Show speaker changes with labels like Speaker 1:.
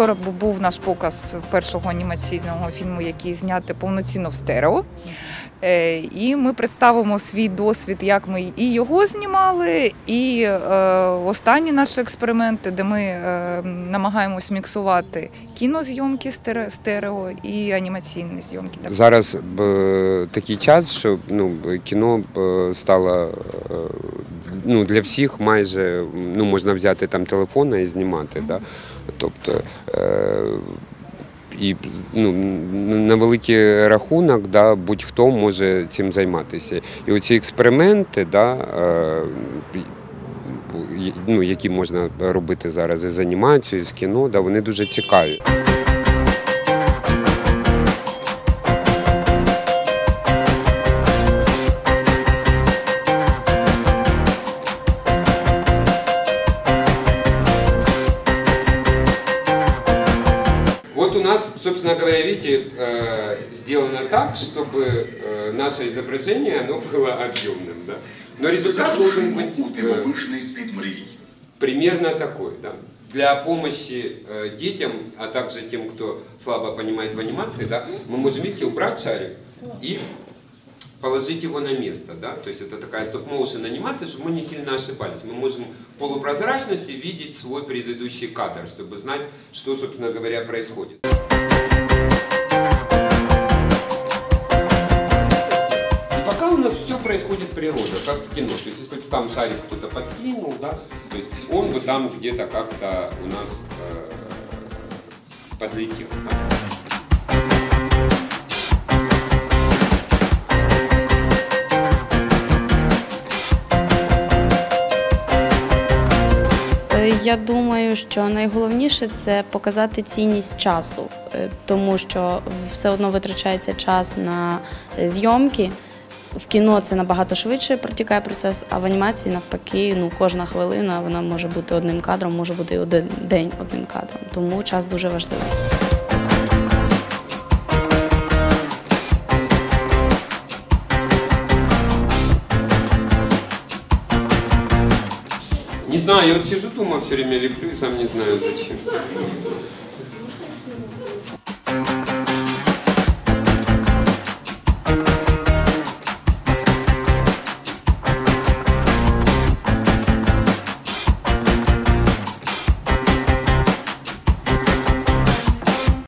Speaker 1: Вчора бу- був наш показ першого анімаційного фільму, який знятий повноцінно в стерео. Е, І ми представимо свій досвід, як ми і його знімали, і е, останні наші експерименти, де ми е, намагаємось міксувати кінозйомки стере- стерео і анімаційні зйомки.
Speaker 2: Зараз такий час, що ну, кіно стало ну, для всіх майже ну, можна взяти там телефон і знімати. Да? Тобто, і ну, на великий рахунок да, будь-хто може цим займатися. І оці експерименти, да, е, ну, які можна робити зараз із анімацією, з кіно, да, вони дуже цікаві. Вот у нас, собственно говоря, видите, э, сделано так, чтобы э, наше изображение оно было объемным, да. Но результат должен быть э, примерно такой, да. Для помощи детям, а также тем, кто слабо понимает в анимации, да, мы можем, видите, убрать шарик и положить его на место, да, то есть это такая стоп-моушен анимация, чтобы мы не сильно ошибались. Мы можем в полупрозрачности видеть свой предыдущий кадр, чтобы знать, что, собственно говоря, происходит. И пока у нас все происходит природа, как в кино. То есть если там шарик кто-то подкинул, да, то есть он бы там где-то как-то у нас э, подлетел. да.
Speaker 3: Я думаю, що найголовніше це показати цінність часу, е, тому що все одно витрачається час на зйомки. В кіно це набагато швидше протікає процес, а в анімації навпаки, ну кожна хвилина вона може бути одним кадром, може бути один день одним кадром. Тому час дуже важливий.
Speaker 2: Не знаю, я вот сижу дома все время леплю и сам не знаю зачем.